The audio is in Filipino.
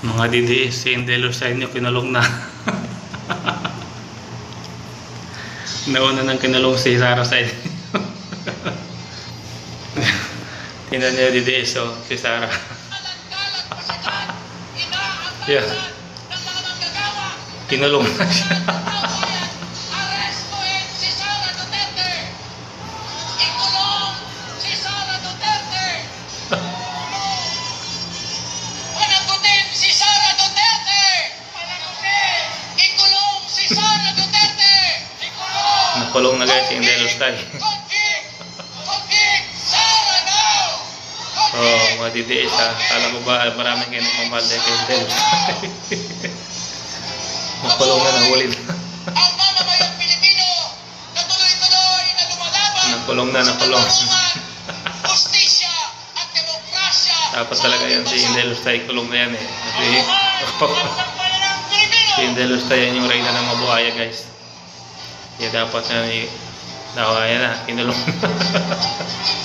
Mga DDS, si Indelo sa inyo, kinulong na. Nauna nang kinulong si Sarah sa inyo. Tingnan niyo DDS, oh, si Sarah. Yeah. Kinulong na siya. Ikulong! Nakulong na guys! Convict! Sara now! Oh, mga DDS ha. Kala ko ba marami kayo nagmamahal dahil kay Indelo Style. Nakulong na, nahuli na. Na na Nakulong na, nakulong. Dapat talaga yan si Indelo Style. Kulong na yan eh. Kasi ng si Indelo Style yan yung reyna ng mabuhaya guys. Kaya dapat na ni Dawa yan na, kinulong.